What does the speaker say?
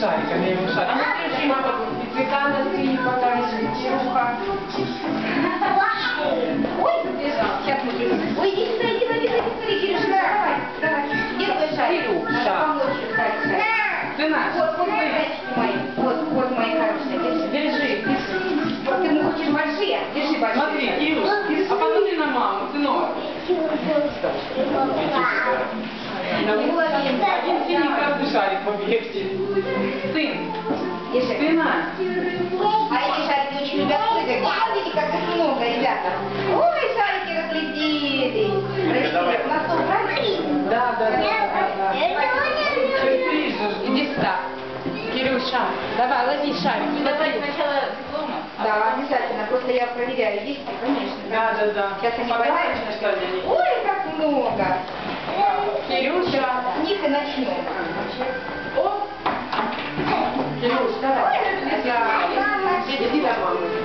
шариками, его шариками. И цвета на скрине покажет, Кирюха. Ой, сейчас мы будем. Ой, иди сюда, иди, иди, иди, иди, Кирюша, давай, давай. Твой шарик? Кирюша. Надо помочь искать шарик. Сына, Вот, вот, зайчики мои. Вот, вот мои хорошие. Держи. держи. Вот ты хочешь большие? Держи большие. Смотри, Кирюш, а посмотри на маму, сынок. Один синий шарик в объекте. Сын, сына. А эти шарики очень любят прыгать. Смотрите, как их много, ребята. Ой, шарики. На стол брали? Да, да, да. Иди сюда. Кирюша, давай, лови шарик. Смотри. сначала диплома. Да, обязательно. Просто я проверяю, есть ли, конечно. Да, да, да. Сейчас они они? Ой, как много. Кирюша. С них и начнем. О, Кирюш, давай. Ой, разлетелись. Иди до мамы.